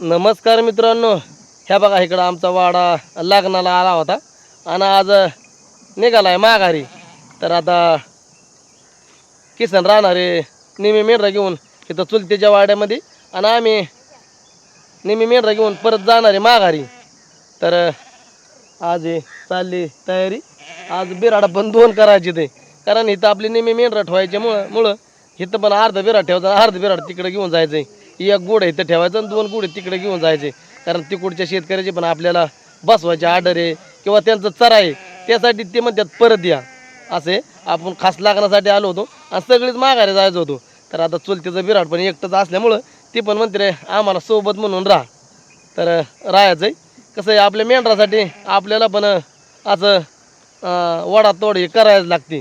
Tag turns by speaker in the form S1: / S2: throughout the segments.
S1: नमस्कार मित्रांनो. ह्या बघा इकडं आमचा वाडा लग्नाला आला होता. आणि आज निघाला आहे माघारी. तर आता किसन राहणारे नेहमी मेंढरा घेऊन इथं चुलतीच्या वाड्यामध्ये. आणि आम्ही नेहमी मेंढरा घेऊन परत जाणारे माघारी. तर आज हे चालली तयारी. आज बिराडा पण दोन करायची ते. कारण इथं आपली नेहमी मेंढरा ठेवायच्या मुळं मुळं इथं पण अर्ध बिराड ठेवायचं अर्ध बिराड तिकडे घेऊन जायचं आहे एक गुढ इथं ठेवायचं आणि दोन गुढे तिकडे घेऊन जायचे. कारण तिकडच्या शेतकऱ्याचे पण आपल्याला बसवायचे आडर आहे किंवा त्यांचं चरा आहे त्यासाठी ते म्हणतात परत या. असे आपण खास लागण्यासाठी आलो होतो आणि सगळीच माघारी जायचं होतो. तर आता चुलतीचं विराट पण एकटंच असल्यामुळं ती पण म्हणते रे आम्हाला सोबत म्हणून राहा. तर राहायचं आहे. कसं आहे आपल्या मेंढरासाठी आपल्याला पण असं अं, हे करायला लागते.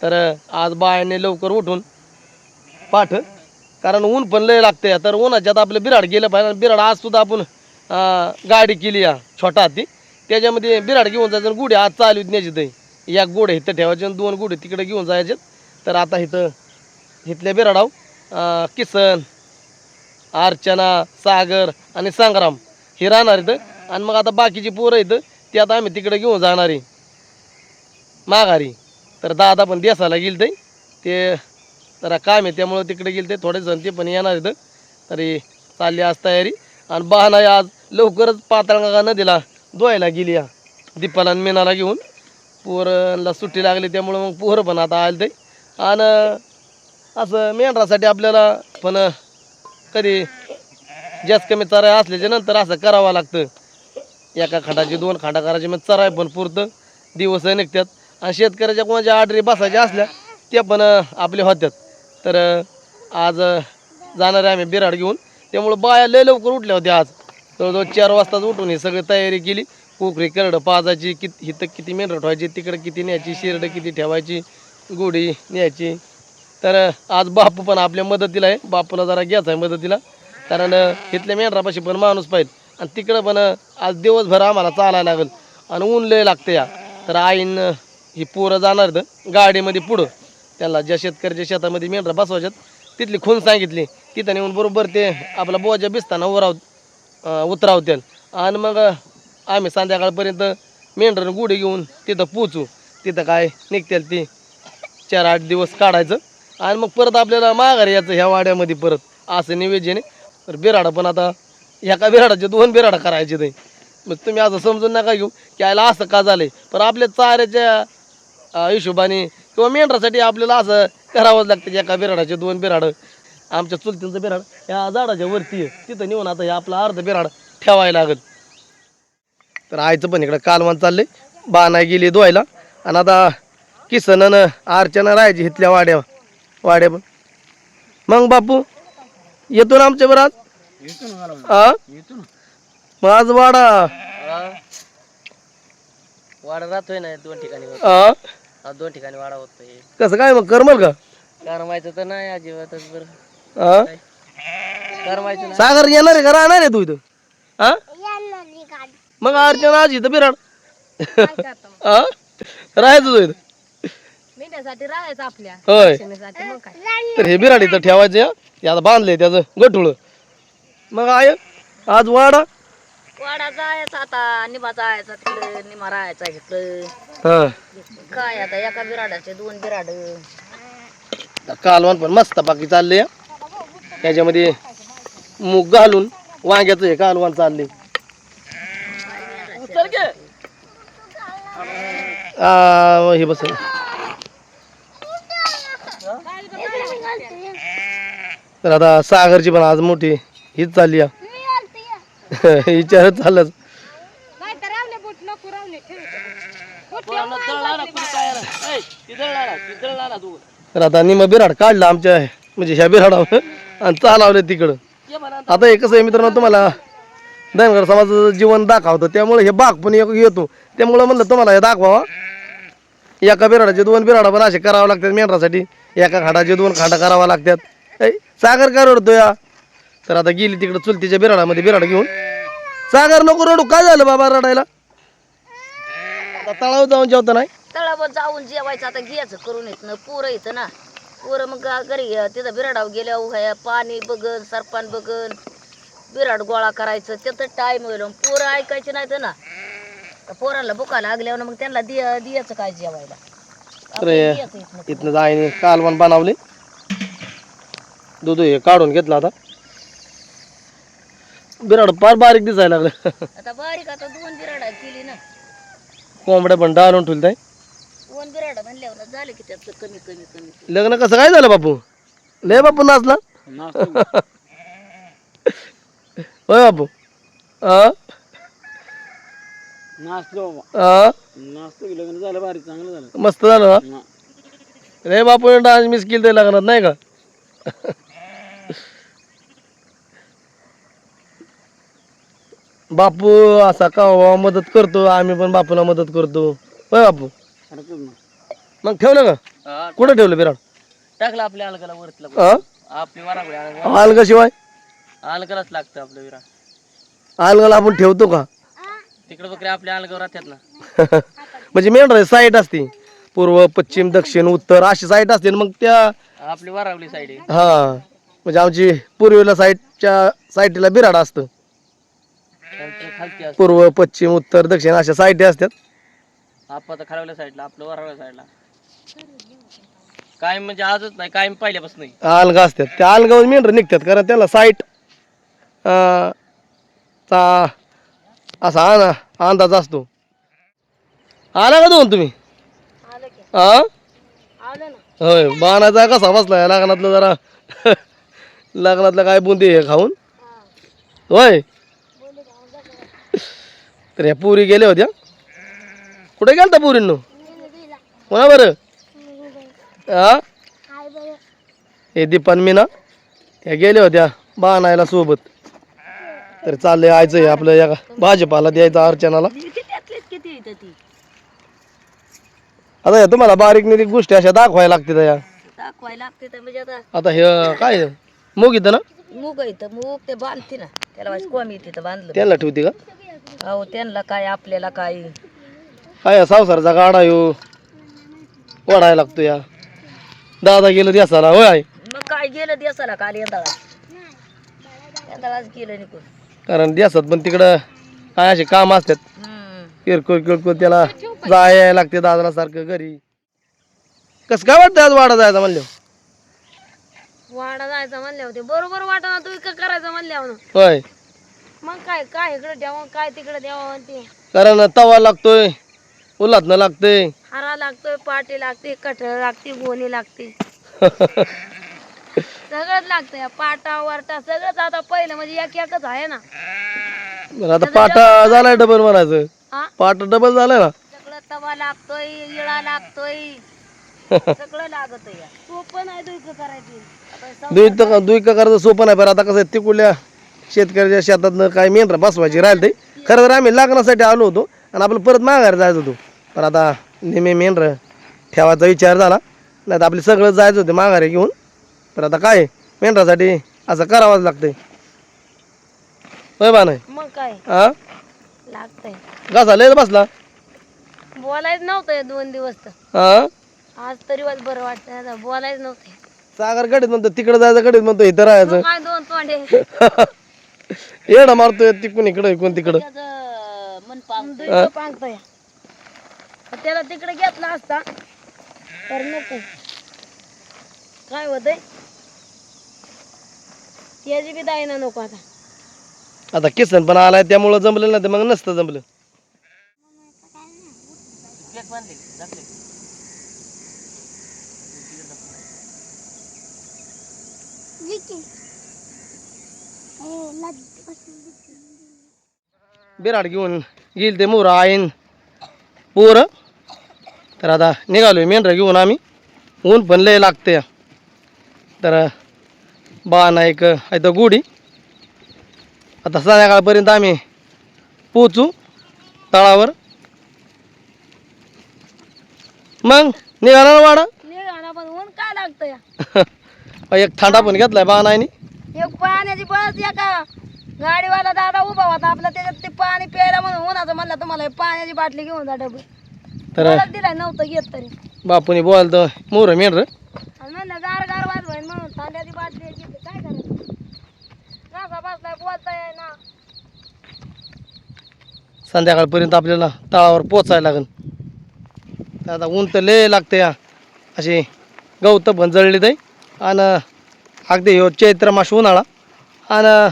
S1: तर आज बायाने लवकर उठून पाठ कारण ऊन पण लय लागते तर उन्हाच्यात आपलं बिराड गेलं पाहिजे बिराड आज सुद्धा आपण गाडी केली या छोटा हाती. त्याच्यामध्ये बिराड घेऊन जायचं गुढे आज चालू न्यायचे ते या गुढे इथं ठेवायचे आणि दोन गुढे तिकडे घेऊन जायचे. तर आता इथं इथल्या बिराडाव किसन अर्चना सागर आणि संग्राम हे राहणार इथं. आणि मग आता बाकीची पोरं इथं ती आता आम्ही तिकडे घेऊन जाणार आहे. माघारी. तर दादा पण देसाला गेल ते जरा काम आहे त्यामुळं तिकडे गेले ते थोडे जण ते पण येणार इथं. तरी चालली आज तयारी. आणि बहाणा आज लवकरच पातळगंगा नदीला धुवायला गेली या. दीपाला आणि मेनाला घेऊन. पोरांना सुट्टी लागली त्यामुळं मग पोरं पण आता आले ते आणि असं मेंढरासाठी आपल्याला पण कधी जास्त कमी चराय असल्याच्या नंतर असं करावं लागतं. एका खाटाची दोन खाटा करायची मग चराय पण पुरतं. दिवस निघतात. आणि शेतकऱ्याच्या कोणाच्या आडरी बसायच्या असल्या त्या पण आपल्या होत्यात. तर आज जाणार आहे आम्ही बिराड घेऊन. त्यामुळं बाया लय लवकर उठल्या होत्या आज. जवळजवळ चार वाजताच उठून ही सगळी तयारी केली. कोकरी करडं पाजायची किती हिथं किती मेंढरं ठेवायची तिकडं किती न्यायची शिरडं किती ठेवायची गोडी न्यायची. तर आज बापू पण आपल्या मदतीला आहे. बापूला जरा घ्यायचा आहे मदतीला. कारण इथल्या मेंढरापाशी पण माणूस पाहिजे. आणि तिकडं पण आज दिवसभर आम्हाला चालायला लागेल. आणि ऊन लय लागतं या. तर आईनं ही पोरं जाणार गाडीमध्ये पुढं. त्याला ज्या शेतकऱ्याच्या शेतामध्ये मेंढरा बसवायच्यात तिथली खून सांगितली. तिथं नेऊन बरोबर ते आपला बोजा बिसताना उराव उतरावतील. आणि मग आम्ही संध्याकाळपर्यंत मेंढरनं गुढे घेऊन तिथं पोचू तिथं काय निघतील ती चार आठ दिवस काढायचं. आणि मग परत आपल्याला माघारी यायचं ह्या वाड्यामध्ये परत. असं निवेदन तर बिराडा पण आता ह्या का बिराडाचे दोन बिराडा करायचे ते मग तुम्ही असं समजून नका घेऊ की आयला असं का झालं पण आपल्या चाऱ्याच्या हिशोबाने किंवा मेंढरासाठी आपल्याला असं करावंच लागतं एका बिराडाचे दोन बिराडं. आमच्या चुलतीचं बिराड ह्या झाडाच्या वरती आहे. तिथं नेऊन आता हे आपला अर्ध बिराड ठेवायला लागत तर आईचं पण इकडं कालवण चाललंय. बाणाय गेली धुवायला. आणि आता किसननं अर्चना राहायची इथल्या वाड्या वाड्या पण. मग बापू येतो ना आमच्या बरं आज? हा मग आज वाडा
S2: वाडा राहतोय ना दोन ठिकाणी.
S1: हा
S2: दोन ठिकाणी वाडा होतोय.
S1: कसं काय मग? करमल का?
S2: करमायचं तर नाही अजिबातच बरं.
S1: हा
S2: करमायचं नाही.
S1: सागर येणार आहे का? राहणार आहे तू इथं? हा मग अर्चना आज इथं बिराड. हा राहायचं तू इथं.
S3: मेंढ्यासाठी राहायचं आपल्या.
S1: होय.
S3: शेणासाठी मग काय?
S1: तर हे बिराड इथं ठेवायचं. हे आता बांधलंय त्याचं गठुळ. मग आय आज वाडा.
S3: वाडा जायचा आता निभा जायचा तिकडं निमा राहायचा इकडं.
S1: हा.
S3: काय आता एका बिराडाचे दोन बिराड.
S1: कालवण पण मस्त बाकी चालले त्याच्यामध्ये मूग घालून वांग्याचं हे कालवण चालले हे बस. तर आता सागरची पण आज मोठी हीच चालली या विचारत चाललंच तर आता निम बिराड काढला आमच्या म्हणजे ह्या बिराडावर आणि चालवलं तिकडं. आता हे कसं आहे मित्रांनो तुम्हाला धनगर समाजाचं जीवन दाखवतं त्यामुळे हे बाग पण एक येतो. त्यामुळं म्हणलं तुम्हाला हे दाखवावा एका बिराडाचे दोन बिराडा पण असे करावं लागतात मेंढरासाठी. एका खाटाचे दोन खाटा करावा लागतात. ऐ, सागर का रडतो या तर आता गेली तिकडं चुलतीच्या बिराडामध्ये बिराड घेऊन. सागर नको रडू. काय झालं बाबा रडायला? आता तळावर जाऊन जेवता नाही?
S3: तळावर जाऊन जेवायचं. आता घ्यायचं करून येत ना. पोरं येतं ना. पोरं मग घरी तिथं बिराडावर गेल्यावर हे पाणी बघन सरपान बघन. बिराड गोळा करायचं. त्याचं टाइम होईल. पोरं ऐकायचे नाही तर ना. तर पोरांना बुका लागल्यावर मग त्यांना दिय दियाचं काय जेवायला? नाही.
S1: इथनं आईने कालवण बनवली. दूध हे काढून घेतलं आता. बिराड फार बारीक दिसायला लागलं.
S3: आता बारीक आता दोन बिराड केली ना.
S1: कोंबड्या पण डाळून ठेवलं
S3: दोन बिराड म्हणल्यावर झाले की त्याचं कमी कमी कमी.
S1: लग्न कसं काय झालं बापू? लय बापू नाचला? होय बापू. आ
S2: नाचलो
S1: आ
S2: नाचतो की लग्न झालं भारी चांगलं झालं.
S1: मस्त झालं ना रे बापू डान्स मिस केली ते लग्नात नाही का? बापू असा का मदत करतो आम्ही पण बापूला मदत करतो. होय बापू? मग. ठेवलं का? कुठं ठेवलं बिराड?
S2: टाकलं आपल्या अलगाला वरतला. आपली वारागुडी अलगा
S1: शिवाय?
S2: अलगालाच लागतं आपलं विरा
S1: अलगाला आपण ठेवतो का?
S2: तिकडे बकरी आपल्या अलगावर राहतात ना.
S1: म्हणजे मेंढरा साईट असते. पूर्व पश्चिम दक्षिण उत्तर अशी साईट असते मग त्या
S2: आपली वारावली साईड
S1: हा म्हणजे आमची पूर्वेला साईडच्या साईटीला बिराड असतं.
S2: खालती असतं.
S1: पूर्व पश्चिम उत्तर दक्षिण अशा साईटी असतात.
S2: आपण खालवल्या साईडला आपलं वरावल्या साईडला. कायम म्हणजे आजच नाही कायम पहिल्यापासून नाही
S1: अलगा असतात. त्या अलगावर मेंढर निघतात कारण त्याला साईट चा असा आना अंदाज असतो. आला का दोन तुम्ही?
S3: आलं की.
S1: हा होय बाणाचा कसा बसलाय? लग्नातलं जरा लग्नातलं काय बुंदी आहे खाऊन? होय. तर ह्या पुरी गेल्या होत्या? कुठे गेलता पुरींनो? कोणा बरं? हा हे दीपान मीना ह्या गेल्या होत्या बाणायला सोबत. तर चाललंय आयचं हे आपलं या भाजपाला द्यायचं अर्चनाला. आता या तुम्हाला बारीक निरीक गोष्टी अशा दाखवायला लागते या.
S3: दाखवायला लागते म्हणजे आता
S1: आता हे काय मूग इथं ना?
S3: मूग येतं मूग ते बांधते ना. त्याला तर बांधलं.
S1: त्यांना ठेवते का?
S3: अहो त्यांना काय आपल्याला काय?
S1: काय संसाराचा गाडा यो ओढायला लागतो या. दादा गेलं द्यासाला होय आई.
S3: मग काय गेलं दिवसाला काल यंदाळा यंदाळाच गेलं निघून
S1: कारण द्यासात पण तिकडं काय असे काम असतात.
S3: हम्म.
S1: किरकोळ किरकोळ त्याला जायला लागते दादाला सारखं घरी. कसं काय वाटतं आज वाडा जायचा म्हणलं
S3: वाडा जायचं म्हणले होते बरोबर वाटा तू इकडं करायचं म्हणले
S1: होय.
S3: मग काय काय इकडे द्यावं काय तिकडे द्यावं ते
S1: कारण तवा लागतोय. उलातनं लागतंय.
S3: हारा लागतोय पाटी लागते कठळ लागते गोणी लागते. सगळंच लागतंय पाटा वारटा सगळंच आता पहिलं म्हणजे एक एकच आहे ना.
S1: बरं आता पाटा झालाय डबल म्हणायचं.
S3: हा?
S1: पाटा डबल झालाय ना?
S3: सगळं तवा लागतोय इळा लागतोय. सगळं लागत या सोपं नाही दुईक करायची. आता सम-
S1: दुई दुई का करायचं सोपं नाही बरं आता कसं आहे तिकडल्या शेतकऱ्याच्या शेतातनं काय मेंढरा बसवायची राहिली ते खरं तर आम्ही लग्नासाठी आलो होतो आणि आपलं परत माघारी जायचं होतो. पण आता नेहमी मेंढर ठेवायचा विचार झाला. नाही तर आपले सगळं जायचं होते माघारी घेऊन. तर आता काय मेंढरासाठी असं करावंच लागतंय. होय बा नाही
S3: मग काय?
S1: हा
S3: लागतंय.
S1: घासा लय बसला.
S3: बोलायच नव्हतं दोन दिवस तर.
S1: हा
S3: आज तरी वाज बरं वाटतं बोलायच नव्हते.
S1: सागर गडीत म्हणतो तिकडे जायचं गडीत म्हणतो इथं राहायचं.
S3: काय दोन तोंडे?
S1: येणं मारतोय तिकडून इकडं इकडून तिकडं.
S3: त्याचं मन पांगतोय पांगतोय त्याला तिकडे घेतला असता तर नको. काय होतंय त्याची बी दायना नको आता.
S1: आता किसन पण आलाय त्यामुळं जमलं ना ते मग नसतं जमलं. बिराड घेऊन गेल ते मोर आईन. पोरं. तर आता निघालोय मेंढरं घेऊन आम्ही. ऊन पण लय लागते तर बाण एक आहे तर गुढी. आता संध्याकाळपर्यंत आम्ही पोचू तळावर. मग निघाला ना वाडा?
S3: निघाला पण ऊन काय लागतं
S1: एक थांडा पण घेतलाय बाणायनी
S3: एक पाण्याची बस एका गाडीवाला दादा उभा होता. आपला त्याच्यात ते पाणी प्यायला म्हणून उन्हाचं म्हणलं तुम्हाला हे पाण्याची बाटली घेऊन जा डबे
S1: तर
S3: मला दिलाय नव्हतं घेत तरी.
S1: बापूनी बोलाल तर मोर
S3: आणि म्हणलं गार गार वाजवाय म्हणून तांब्याची बाटली काय करायचं? बसलाय
S1: संध्याकाळपर्यंत आपल्याला तळावर पोचायला लागेल तर आता ऊन तर लय लागते या अशी गवतं पण जळली ते आणि अगदी ह्यो चैत्र मास उन्हाळा. आणि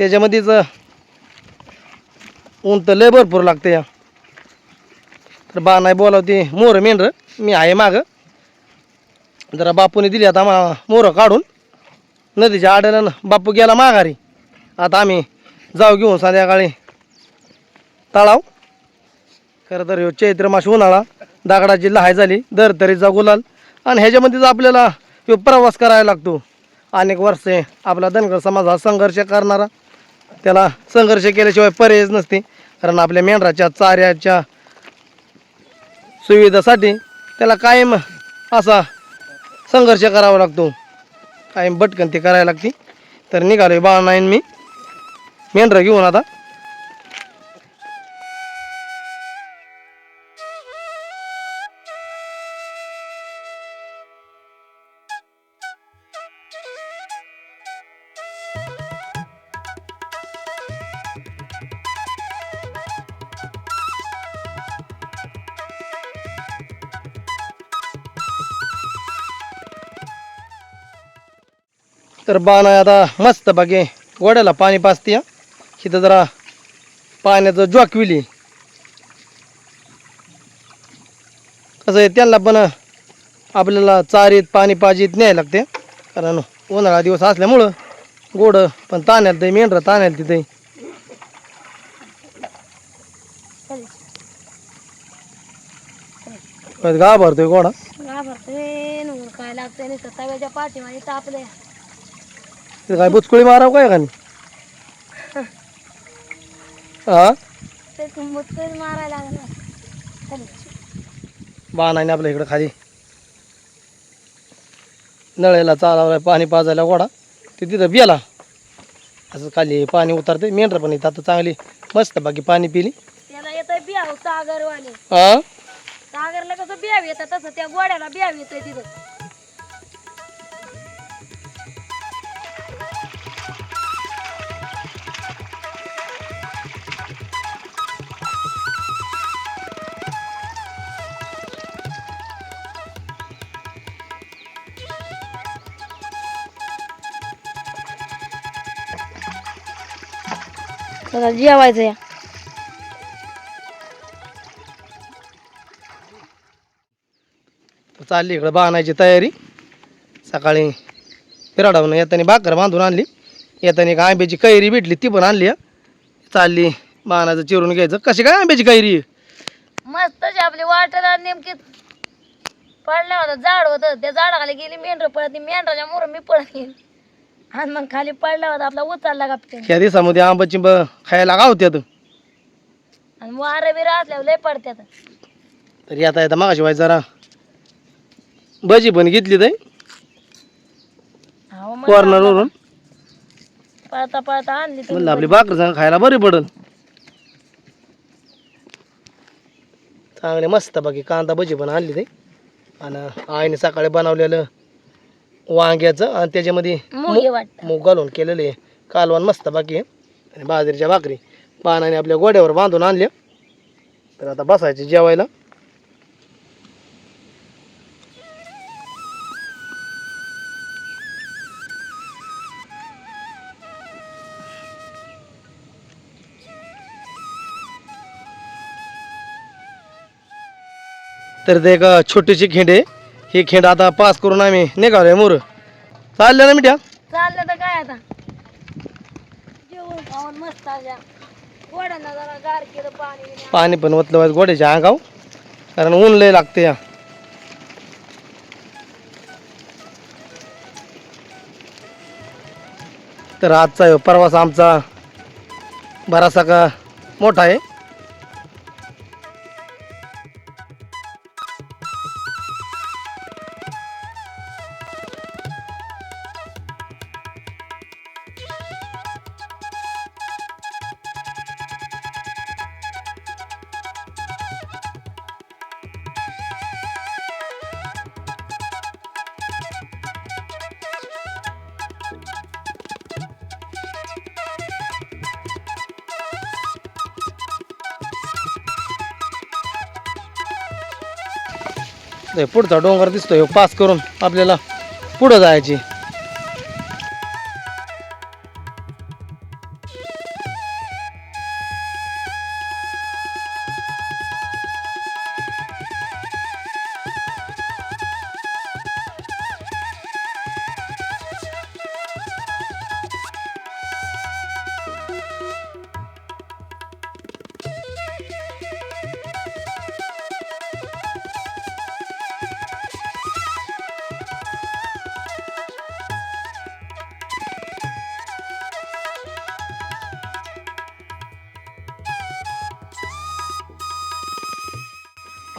S1: त्याच्यामध्येच ऊन तर लय भरपूर लागते या. तर बा नाही बोलावते मोर मेंढर मी आहे मागं. जरा बापूने दिली आता आम्हाला मोरं काढून. नदीच्या आड्याला बापू गेला माघारी. आता आम्ही जाऊ घेऊन संध्याकाळी. तळाव. खरं तर ह्यो चैत्र मास उन्हाळा. दगडाची लहाय झाली दर तरीचा गुलाल आणि ह्याच्यामध्येच आपल्याला तो प्रवास करायला लागतो. अनेक वर्षे आपला धनगर समाज हा संघर्ष करणारा. त्याला संघर्ष केल्याशिवाय पर्यायच नसते. कारण आपल्या मेंढराच्या चाऱ्याच्या सुविधासाठी त्याला कायम असा संघर्ष करावा लागतो. कायम बटकन ते करायला लागते. तर निघालो बाळा नाईन मी. मेंढरं घेऊन आता तर बाण आता मस्त बाकी गोड्याला पाणी पाजते हा. इथं जरा पाण्याचं जॉकविली कसं आहे त्यांना पण आपल्याला चारीत पाणी पाजीत न्यायला लागते कारण उन्हाळा दिवस असल्यामुळं गोड पण ताण्याला ते मेंढरं ताण्याला तिथे. गा भरतोय गोडा.
S3: घाबरते न काय लागतंय पाठीमागे तापले
S1: काय बुचकुळी मारावं काय का हा?
S3: मारायला लागला. चल.
S1: बाणाने आपल्या इकडं खाली. नळेला चालावला पाणी पाजायला गोडा ते तिथं बियाला असं खाली पाणी उतरते मेंढर पण येतं आता चांगली मस्त बाकी पाणी पिली. हा?
S3: सागरला कसं बियाव येतं तसं त्या गोड्याला बियाव येतंय तिथं. चला जेवायचं या.
S1: चालली इकडं बाणायची तयारी. सकाळी फिराडावून येताना भाकर बांधून आणली. येताना एक आंब्याची कैरी भेटली ती पण आणली हं. चालली बाणाचं चिरून घ्यायचं. कशी काय आंब्याची कैरी? आहे?
S3: मस्त आपली वाटेला नेमकी पडलं होतं झाड होतं. त्या झाडाखाली गेली मेंढर पळत मेंढराच्या मोर मी पळत गेली. आणि मग खाली पडला होता आपला उचलला गपते
S1: ह्या दिवसामध्ये आंबाची ब खायला गावत्यात
S3: आणि वारं बिरं असल्यावर लय पडत्यात.
S1: तरी आता येता मागाशिवाय जरा. भजी पण घेतली ते
S3: अहो
S1: कॉर्नरवरून
S3: पळता पळता आणली तुम्ही
S1: म्हणलं आपली भाकर सांग खायला बरी पडल. चांगले मस्त बाकी कांदा भजी पण आणली ते आणि आईने सकाळी बनवलेलं वांग्याचं आणि त्याच्यामध्ये
S3: मुगे
S1: घालून केलेलं कालवण मस्त बाकी आहे. आणि बाजरीच्या भाकरी. पानाने आपल्या गोड्यावर बांधून आणल्या तर आता बसायचे जेवायला. तर ते एक छोटीशी खिंड आहे. ही खिंड आता पास करून आम्ही निघालोय मोर. चाललं ना मिठ्या?
S3: चाललं तर काय आता? जेवण खाऊन मस्त आल्या. गोड्यांना जरा गार केलं पाणी बिणी.
S1: पाणी पण ओतलं पाहिजे गोड्याच्या अंगाव कारण ऊन लय लागते या. तर आजचा ह्यो प्रवास आमचा बराचसा का मोठा आहे. दिसतोय. पुढचा डोंगर दिसतोय. पास करून आपल्याला पुढं जायची.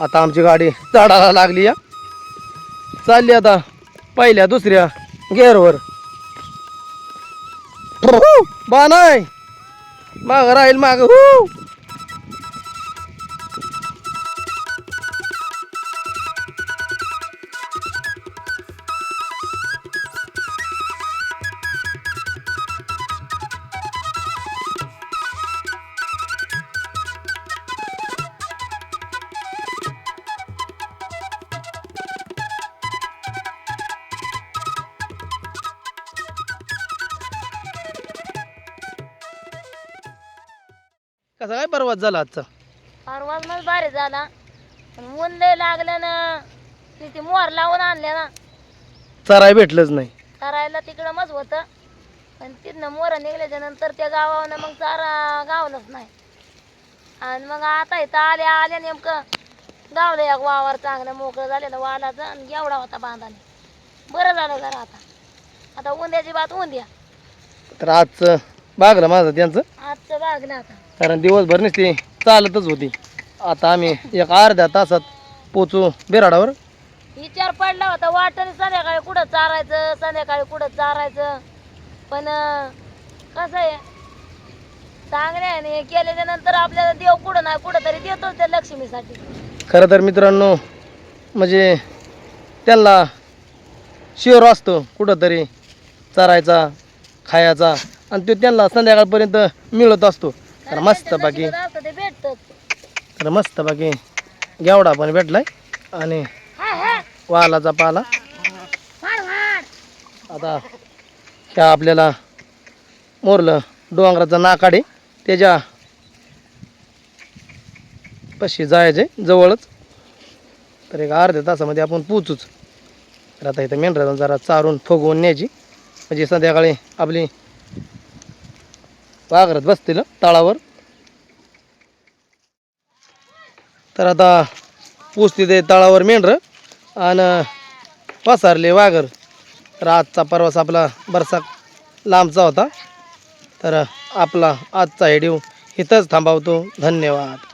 S1: आता आमची गाडी चढायला लागली या. चालली आता पहिल्या दुसऱ्या गेअरवर बा नाही माग राहील माग. झाला आजचा.
S3: परवाच मग भारी झाला. पण ऊन लय लागलं ना. तिथे मोहर लावून आणल्या ना.
S1: चराय भेटलंच नाही.
S3: करायला तिकडं मस्त होतं. पण तिथनं मोर निघल्याच्या नंतर त्या गावानं मग चारा गावलंच नाही. आणि मग आता इथं आल्या आल्या नेमकं. गावलं एक वावर चांगलं मोकळं झालेलं वालाचं आणि एवढा होता बांधाने. बरं झालं जरा आता. आता उंद्याची बात उंद्या.
S1: तर आजचं बागलं माझं त्यांचं?
S3: आजचं बागलं आता.
S1: कारण दिवसभर नुसती चालतच होती. आता आम्ही एक अर्ध्या तासात पोचू बिराडावर.
S3: विचार पडला होता वाटणी संध्याकाळी कुठं चारायचं संध्याकाळी कुठं चारायचं. पण अं, कसं आहे चांगल्याने केल्याच्यानंतर आपल्याला देव कुठं नाही कुठं तरी देतोच त्या लक्ष्मीसाठी.
S1: खरं तर मित्रांनो म्हणजे त्यांना शिवर असतो कुठंतरी चरायचा खायचा आणि तो त्यांना संध्याकाळपर्यंत मिळत असतो. तर मस्त बाकी.
S3: ते
S1: तर मस्त बाकी. गेवडा पण भेटलाय. आणि वालाचा पाला. आता ह्या आपल्याला मोरलं डोंगराचं नाकाडे. त्याच्या पशी जायचे जवळच. तर एक अर्ध्या तासामध्ये आपण पोचूच तर आता इथं मेंढराला जरा चारून फुगवून न्यायची. म्हणजे संध्याकाळी आपली वाघरत बसतील तळावर. तर आता पुसते ते तळावर मेंढर आणि पसारले वाघर. तर आजचा प्रवास आपला बरसा लांबचा होता. तर आपला आजचा व्हिडिओ इथंच थांबवतो. धन्यवाद.